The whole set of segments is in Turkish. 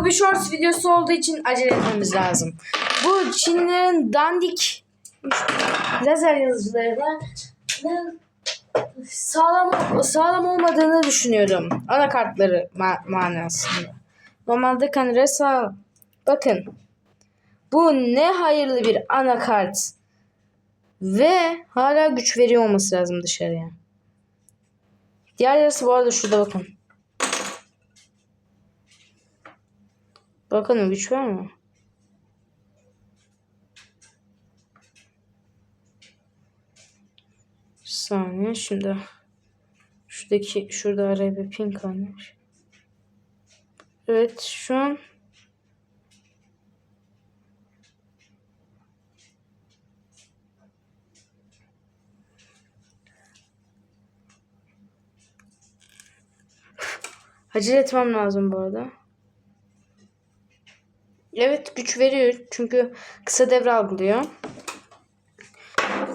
Bu bir shorts videosu olduğu için acele etmemiz lazım. Bu Çinlilerin dandik lazer yazıcılarına sağlam sağlam olmadığını düşünüyorum. Anakartları ma- manasında. Normalde kamera sağ. Bakın. Bu ne hayırlı bir anakart. Ve hala güç veriyor olması lazım dışarıya. Diğer yarısı bu arada şurada bakın. O güç var mı? Bir saniye şimdi. Şuradaki şurada araya bir pin kalmış. Evet şu an Acele etmem lazım bu arada. Evet güç veriyor çünkü kısa devre algılıyor.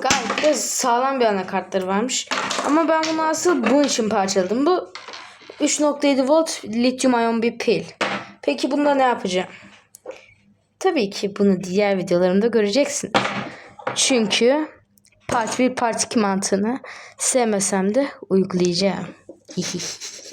Gayet de sağlam bir anakartları varmış. Ama ben bunu asıl bunun için parçaladım. Bu 3.7 volt lityum iyon bir pil. Peki bunda ne yapacağım? Tabii ki bunu diğer videolarımda göreceksin. Çünkü part 1 part 2 mantığını sevmesem de uygulayacağım.